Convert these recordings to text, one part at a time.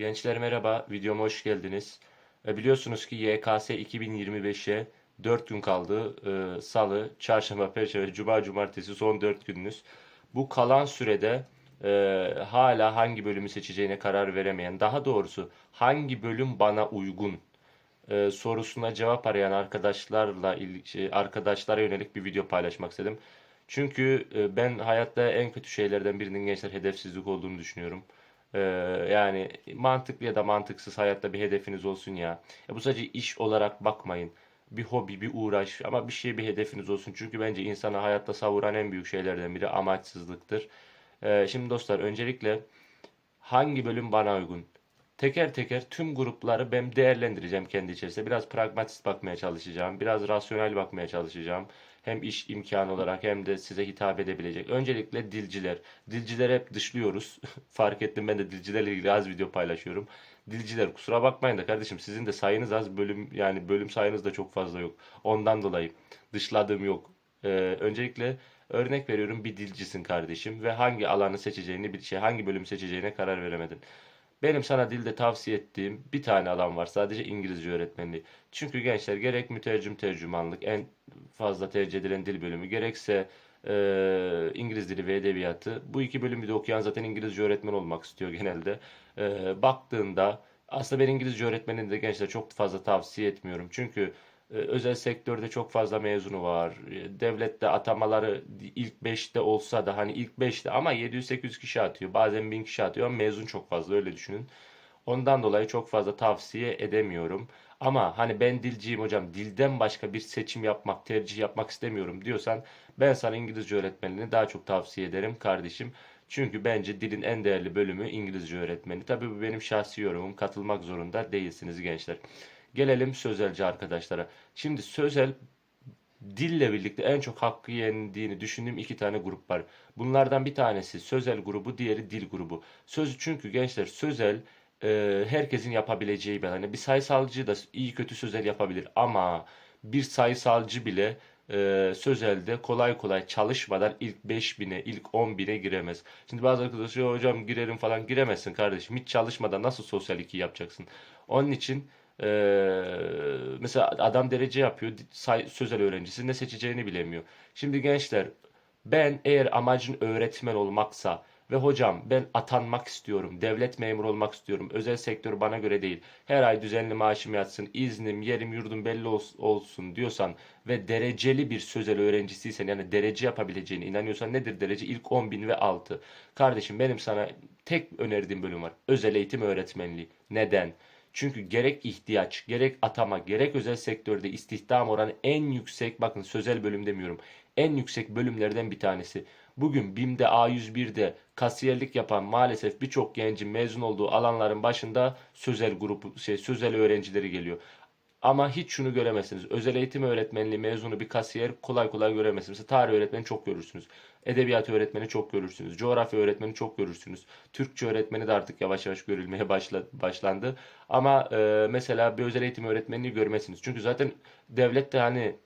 Gençler merhaba, videoma hoş geldiniz. E, biliyorsunuz ki YKS 2025'e 4 gün kaldı. E, Salı, Çarşamba, Perşembe, Cuma, Cumartesi son 4 gününüz. Bu kalan sürede e, hala hangi bölümü seçeceğine karar veremeyen, daha doğrusu hangi bölüm bana uygun e, sorusuna cevap arayan arkadaşlarla şey, arkadaşlara yönelik bir video paylaşmak istedim. Çünkü e, ben hayatta en kötü şeylerden birinin gençler hedefsizlik olduğunu düşünüyorum. Ee, yani mantıklı ya da mantıksız hayatta bir hedefiniz olsun ya. Ya bu sadece iş olarak bakmayın. Bir hobi, bir uğraş ama bir şeye bir hedefiniz olsun. Çünkü bence insanı hayatta savuran en büyük şeylerden biri amaçsızlıktır. Ee, şimdi dostlar öncelikle hangi bölüm bana uygun? Teker teker tüm grupları ben değerlendireceğim kendi içerisinde. Biraz pragmatist bakmaya çalışacağım. Biraz rasyonel bakmaya çalışacağım. Hem iş imkanı olarak hem de size hitap edebilecek. Öncelikle dilciler. Dilcileri hep dışlıyoruz. Fark ettim ben de dilcilerle ilgili az video paylaşıyorum. Dilciler kusura bakmayın da kardeşim sizin de sayınız az bölüm yani bölüm sayınız da çok fazla yok. Ondan dolayı dışladığım yok. Ee, öncelikle örnek veriyorum bir dilcisin kardeşim ve hangi alanı seçeceğini bir şey hangi bölümü seçeceğine karar veremedin. Benim sana dilde tavsiye ettiğim bir tane alan var. Sadece İngilizce öğretmenliği. Çünkü gençler gerek mütercim tercümanlık en fazla tercih edilen dil bölümü gerekse e, İngiliz dili ve edebiyatı. Bu iki bölümü de okuyan zaten İngilizce öğretmen olmak istiyor genelde. E, baktığında aslında ben İngilizce öğretmenini de gençler çok fazla tavsiye etmiyorum. Çünkü özel sektörde çok fazla mezunu var. E, Devlette atamaları ilk beşte olsa da hani ilk beşte ama 700-800 kişi atıyor. Bazen 1000 kişi atıyor ama mezun çok fazla öyle düşünün. Ondan dolayı çok fazla tavsiye edemiyorum. Ama hani ben dilciyim hocam dilden başka bir seçim yapmak, tercih yapmak istemiyorum diyorsan ben sana İngilizce öğretmenliğini daha çok tavsiye ederim kardeşim. Çünkü bence dilin en değerli bölümü İngilizce öğretmeni. Tabii bu benim şahsi yorumum. Katılmak zorunda değilsiniz gençler. Gelelim sözelci arkadaşlara. Şimdi sözel dille birlikte en çok hakkı yendiğini düşündüğüm iki tane grup var. Bunlardan bir tanesi sözel grubu, diğeri dil grubu. Söz çünkü gençler sözel e, herkesin yapabileceği bir hani bir sayısalcı da iyi kötü sözel yapabilir ama bir sayısalcı bile e, sözelde kolay kolay çalışmadan ilk 5000'e, ilk 10.000'e giremez. Şimdi bazı arkadaşlar "Ya hocam girerim falan giremezsin kardeşim. Hiç çalışmadan nasıl sosyal 2 yapacaksın? Onun için ee, mesela adam derece yapıyor, say- sözel öğrencisi ne seçeceğini bilemiyor. Şimdi gençler, ben eğer amacın öğretmen olmaksa ve hocam ben atanmak istiyorum, devlet memuru olmak istiyorum, özel sektör bana göre değil, her ay düzenli maaşım yatsın, iznim, yerim, yurdum belli ols- olsun diyorsan ve dereceli bir sözel öğrencisiysen yani derece yapabileceğine inanıyorsan nedir derece? İlk 10 bin ve altı. Kardeşim benim sana tek önerdiğim bölüm var. Özel eğitim öğretmenliği. Neden? Çünkü gerek ihtiyaç, gerek atama, gerek özel sektörde istihdam oranı en yüksek, bakın sözel bölüm demiyorum, en yüksek bölümlerden bir tanesi. Bugün BİM'de, A101'de kasiyerlik yapan maalesef birçok gencin mezun olduğu alanların başında sözel grubu, şey, sözel öğrencileri geliyor. Ama hiç şunu göremezsiniz. Özel eğitim öğretmenliği mezunu bir kasiyer kolay kolay göremezsiniz. Mesela tarih öğretmeni çok görürsünüz. Edebiyat öğretmeni çok görürsünüz. Coğrafya öğretmeni çok görürsünüz. Türkçe öğretmeni de artık yavaş yavaş görülmeye başla, başlandı. Ama e, mesela bir özel eğitim öğretmenini görmezsiniz. Çünkü zaten devlet de hani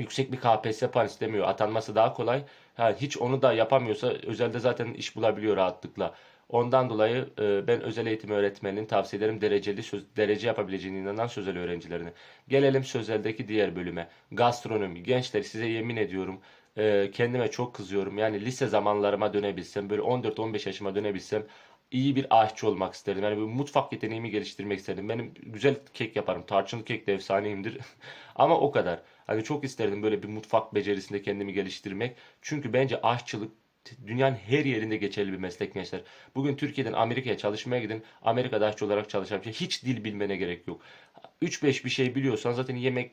yüksek bir KPSS puan istemiyor. Atanması daha kolay. Ha, hiç onu da yapamıyorsa özelde zaten iş bulabiliyor rahatlıkla. Ondan dolayı e, ben özel eğitim öğretmeninin tavsiye ederim dereceli söz, derece yapabileceğine inanan sözel öğrencilerine. Gelelim sözeldeki diğer bölüme. Gastronomi. Gençler size yemin ediyorum e, kendime çok kızıyorum. Yani lise zamanlarıma dönebilsem böyle 14-15 yaşıma dönebilsem iyi bir aşçı olmak isterdim. Yani bir mutfak yeteneğimi geliştirmek isterdim. Benim güzel kek yaparım. Tarçınlı kek de efsaneyimdir. Ama o kadar. Hani çok isterdim böyle bir mutfak becerisinde kendimi geliştirmek. Çünkü bence aşçılık dünyanın her yerinde geçerli bir meslek gençler. Bugün Türkiye'den Amerika'ya çalışmaya gidin. Amerika'da aşçı olarak çalışan şey. Hiç dil bilmene gerek yok. 3-5 bir şey biliyorsan zaten yemek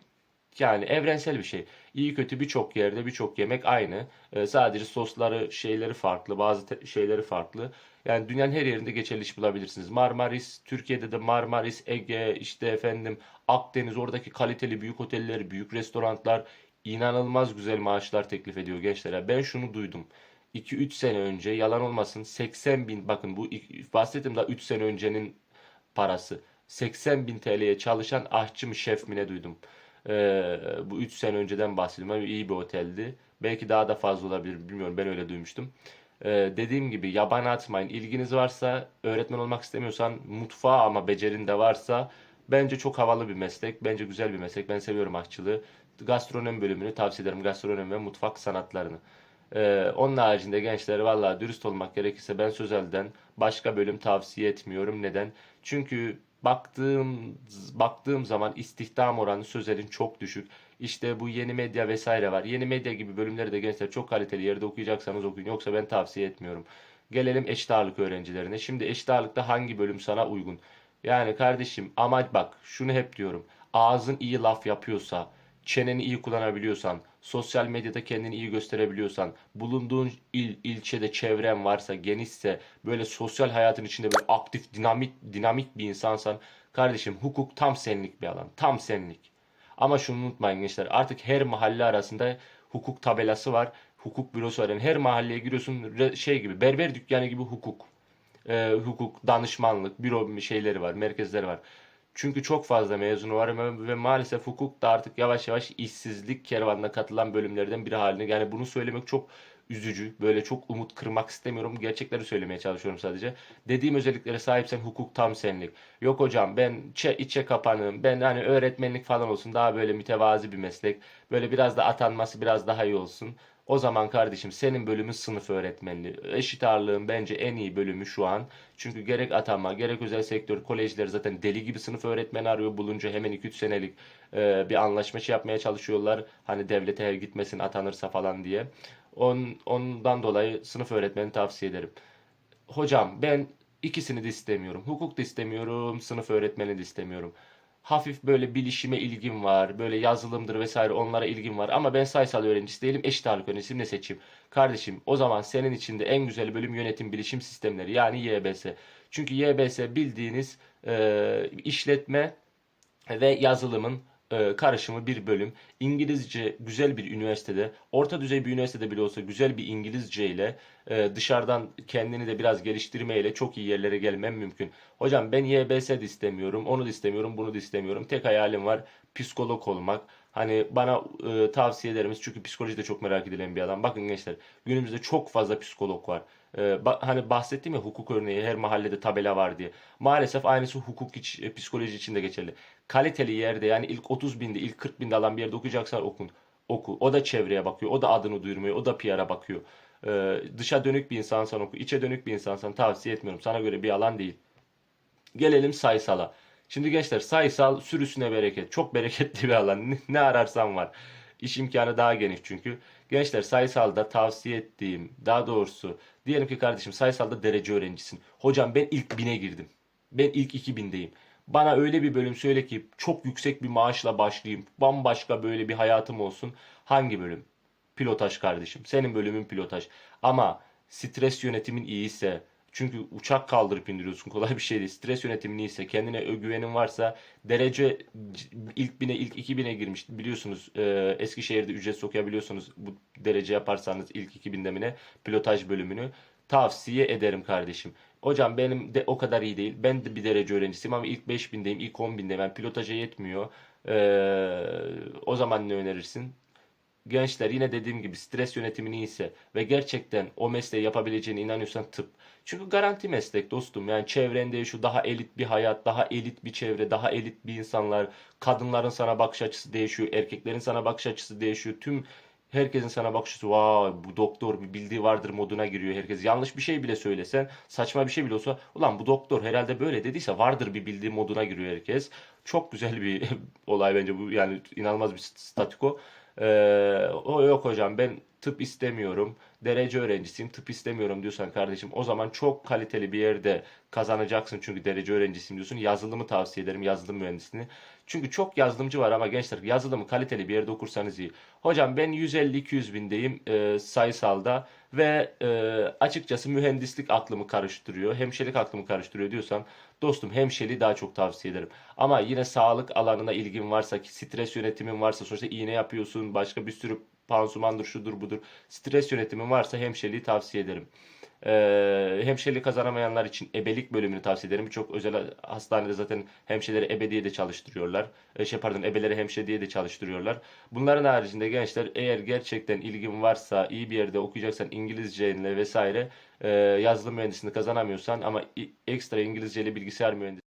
yani evrensel bir şey. İyi kötü birçok yerde birçok yemek aynı. Ee, sadece sosları, şeyleri farklı, bazı şeyleri farklı. Yani dünyanın her yerinde geçerli iş bulabilirsiniz. Marmaris, Türkiye'de de Marmaris, Ege, işte efendim Akdeniz, oradaki kaliteli büyük oteller, büyük restoranlar inanılmaz güzel maaşlar teklif ediyor gençlere. Ben şunu duydum. 2-3 sene önce yalan olmasın 80 bin bakın bu bahsettim daha 3 sene öncenin parası. 80 bin TL'ye çalışan aşçı mı şef mi ne duydum. Ee, bu 3 sene önceden bahsediyorum iyi bir oteldi. Belki daha da fazla olabilir bilmiyorum ben öyle duymuştum. Ee, dediğim gibi yabana atmayın. İlginiz varsa, öğretmen olmak istemiyorsan, mutfağa ama becerin de varsa bence çok havalı bir meslek. Bence güzel bir meslek. Ben seviyorum aşçılığı. Gastronomi bölümünü tavsiye ederim. Gastronomi ve mutfak sanatlarını. Ee, onun haricinde gençlere vallahi dürüst olmak gerekirse ben Sözel'den başka bölüm tavsiye etmiyorum. Neden? Çünkü baktığım baktığım zaman istihdam oranı Sözel'in çok düşük. İşte bu yeni medya vesaire var. Yeni medya gibi bölümleri de gençler çok kaliteli yerde okuyacaksanız okuyun. Yoksa ben tavsiye etmiyorum. Gelelim eşit ağırlık öğrencilerine. Şimdi eşit ağırlıkta hangi bölüm sana uygun? Yani kardeşim amaç bak şunu hep diyorum. Ağzın iyi laf yapıyorsa, çeneni iyi kullanabiliyorsan, sosyal medyada kendini iyi gösterebiliyorsan, bulunduğun il, ilçede çevren varsa, genişse, böyle sosyal hayatın içinde böyle aktif, dinamik, dinamik bir insansan, kardeşim hukuk tam senlik bir alan. Tam senlik. Ama şunu unutmayın gençler. Artık her mahalle arasında hukuk tabelası var. Hukuk bürosu var. Yani her mahalleye giriyorsun şey gibi berber dükkanı gibi hukuk. Ee, hukuk, danışmanlık, büro şeyleri var, merkezleri var. Çünkü çok fazla mezunu var ve maalesef hukuk da artık yavaş yavaş işsizlik kervanına katılan bölümlerden biri haline. Yani bunu söylemek çok üzücü. Böyle çok umut kırmak istemiyorum. Gerçekleri söylemeye çalışıyorum sadece. Dediğim özelliklere sahipsen hukuk tam senlik. Yok hocam ben içe, içe kapanığım. Ben hani öğretmenlik falan olsun. Daha böyle mütevazi bir meslek. Böyle biraz da atanması biraz daha iyi olsun. O zaman kardeşim senin bölümün sınıf öğretmenliği. Eşit ağırlığın bence en iyi bölümü şu an. Çünkü gerek atanma gerek özel sektör kolejleri zaten deli gibi sınıf öğretmeni arıyor. Bulunca hemen 2-3 senelik e, bir anlaşma şey yapmaya çalışıyorlar. Hani devlete gitmesin atanırsa falan diye. On, ondan dolayı sınıf öğretmeni tavsiye ederim. Hocam ben ikisini de istemiyorum. Hukuk da istemiyorum, sınıf öğretmeni de istemiyorum. Hafif böyle bilişime ilgim var, böyle yazılımdır vesaire onlara ilgim var. Ama ben sayısal öğrencisi değilim, eşit ağırlık öğrencisiyim ne seçeyim? Kardeşim o zaman senin için de en güzel bölüm yönetim bilişim sistemleri yani YBS. Çünkü YBS bildiğiniz e, işletme ve yazılımın e, karışımı bir bölüm. İngilizce güzel bir üniversitede, orta düzey bir üniversitede bile olsa güzel bir İngilizce ile e, dışarıdan kendini de biraz geliştirmeyle çok iyi yerlere gelmem mümkün. Hocam ben YBS de istemiyorum, onu da istemiyorum, bunu da istemiyorum. Tek hayalim var psikolog olmak. Hani bana e, tavsiye ederimiz çünkü psikoloji de çok merak edilen bir adam. Bakın gençler günümüzde çok fazla psikolog var. E, ba- hani bahsettiğim ya hukuk örneği her mahallede tabela var diye. Maalesef aynısı hukuk iç, e, psikoloji için de geçerli. Kaliteli yerde yani ilk 30 binde ilk 40 binde alan bir yerde okuyacaksan okun. Oku. O da çevreye bakıyor. O da adını duyurmuyor. O da PR'a bakıyor. E, dışa dönük bir insansan oku. içe dönük bir insansan tavsiye etmiyorum. Sana göre bir alan değil. Gelelim sayısala. Şimdi gençler sayısal sürüsüne bereket. Çok bereketli bir alan. Ne ne ararsan var. İş imkanı daha geniş çünkü. Gençler sayısalda tavsiye ettiğim, daha doğrusu diyelim ki kardeşim sayısalda derece öğrencisin. Hocam ben ilk bine girdim. Ben ilk 2000'deyim. Bana öyle bir bölüm söyle ki çok yüksek bir maaşla başlayayım. Bambaşka böyle bir hayatım olsun. Hangi bölüm? Pilotaj kardeşim. Senin bölümün pilotaj. Ama stres yönetimin iyiyse, çünkü uçak kaldırıp indiriyorsun kolay bir şey değil. Stres yönetimin iyiyse, kendine güvenin varsa derece ilk bine ilk iki bine girmiş. Biliyorsunuz e, Eskişehir'de ücretsiz okuyabiliyorsunuz bu derece yaparsanız ilk iki bin demine pilotaj bölümünü tavsiye ederim kardeşim. Hocam benim de o kadar iyi değil. Ben de bir derece öğrencisiyim ama ilk 5000'deyim, ilk 10.000'deyim. Ben pilotaja yetmiyor. Ee, o zaman ne önerirsin? Gençler yine dediğim gibi stres yönetimin iyiyse ve gerçekten o mesleği yapabileceğine inanıyorsan tıp. Çünkü garanti meslek dostum. Yani çevrende şu daha elit bir hayat, daha elit bir çevre, daha elit bir insanlar. Kadınların sana bakış açısı değişiyor, erkeklerin sana bakış açısı değişiyor. Tüm herkesin sana bakış açısı vay bu doktor bir bildiği vardır moduna giriyor herkes. Yanlış bir şey bile söylesen, saçma bir şey bile olsa ulan bu doktor herhalde böyle dediyse vardır bir bildiği moduna giriyor herkes. Çok güzel bir olay bence bu yani inanılmaz bir statüko. O yok hocam ben tıp istemiyorum. Derece öğrencisiyim tıp istemiyorum diyorsan kardeşim o zaman çok kaliteli bir yerde kazanacaksın çünkü derece öğrencisiyim diyorsun. Yazılımı tavsiye ederim yazılım mühendisliğini. Çünkü çok yazılımcı var ama gençler yazılımı kaliteli bir yerde okursanız iyi. Hocam ben 150-200 bindeyim e, sayısalda ve e, açıkçası mühendislik aklımı karıştırıyor. Hemşirelik aklımı karıştırıyor diyorsan dostum hemşireliği daha çok tavsiye ederim. Ama yine sağlık alanına ilgin varsa ki stres yönetimin varsa sonuçta iğne yapıyorsun başka bir sürü pansumandır şudur budur. Stres yönetimin varsa hemşireliği tavsiye ederim. Ee, hemşirelik kazanamayanlar için ebelik bölümünü tavsiye ederim. Birçok özel hastanede zaten hemşireleri ebe diye de çalıştırıyorlar. Ee, şey pardon ebeleri hemşire diye de çalıştırıyorlar. Bunların haricinde gençler eğer gerçekten ilgin varsa iyi bir yerde okuyacaksan İngilizceyle vesaire e, yazılım mühendisliğini kazanamıyorsan ama ekstra İngilizce ile bilgisayar mühendisliği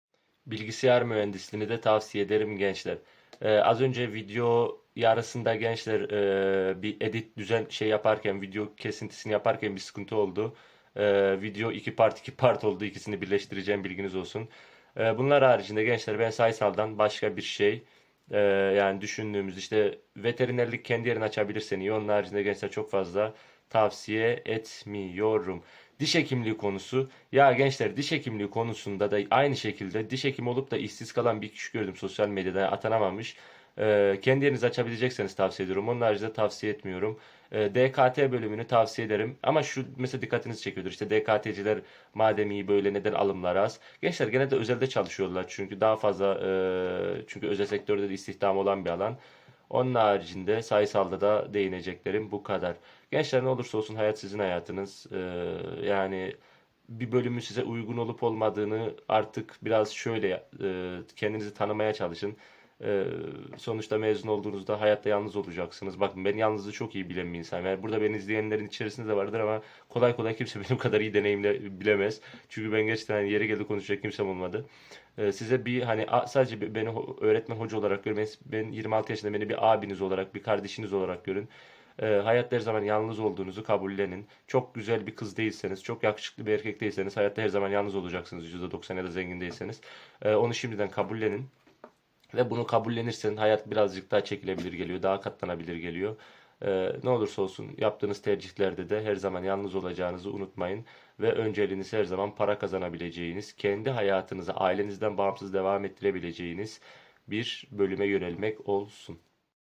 Bilgisayar mühendisliğini de tavsiye ederim gençler. Ee, az önce video yarısında gençler e, bir edit düzen şey yaparken video kesintisini yaparken bir sıkıntı oldu. Ee, video iki part iki part oldu. İkisini birleştireceğim bilginiz olsun. Ee, bunlar haricinde gençler ben sayısaldan başka bir şey e, yani düşündüğümüz işte veterinerlik kendi yerini açabilirsen iyi. Onun haricinde gençler çok fazla tavsiye etmiyorum. Diş hekimliği konusu. Ya gençler diş hekimliği konusunda da aynı şekilde diş hekimi olup da işsiz kalan bir kişi gördüm sosyal medyada atanamamış. Ee, kendi yerinizi açabilecekseniz tavsiye ediyorum. Onun haricinde tavsiye etmiyorum. Ee, DKT bölümünü tavsiye ederim. Ama şu mesela dikkatinizi çekiyordur. İşte DKT'ciler madem iyi böyle neden alımlar az? Gençler gene de özelde çalışıyorlar. Çünkü daha fazla e, çünkü özel sektörde de istihdam olan bir alan. Onun haricinde sayısalda da değineceklerim bu kadar. Gençler ne olursa olsun hayat sizin hayatınız. Ee, yani bir bölümün size uygun olup olmadığını artık biraz şöyle e, kendinizi tanımaya çalışın. Ee, sonuçta mezun olduğunuzda hayatta yalnız olacaksınız. Bakın ben yalnızlığı çok iyi bilen bir insanım. Yani burada beni izleyenlerin içerisinde de vardır ama kolay kolay kimse benim kadar iyi deneyimle bilemez. Çünkü ben gerçekten hani yeri geldi konuşacak kimsem olmadı. Ee, size bir hani sadece beni öğretmen hoca olarak görün. Ben ben 26 yaşında beni bir abiniz olarak, bir kardeşiniz olarak görün. Ee, hayatta her zaman yalnız olduğunuzu kabullenin. Çok güzel bir kız değilseniz, çok yakışıklı bir erkek değilseniz hayatta her zaman yalnız olacaksınız. %90 ya da zengin değilseniz. Ee, onu şimdiden kabullenin. Ve bunu kabullenirsen hayat birazcık daha çekilebilir geliyor, daha katlanabilir geliyor. Ee, ne olursa olsun yaptığınız tercihlerde de her zaman yalnız olacağınızı unutmayın. Ve önceliğiniz her zaman para kazanabileceğiniz, kendi hayatınızı ailenizden bağımsız devam ettirebileceğiniz bir bölüme yönelmek olsun.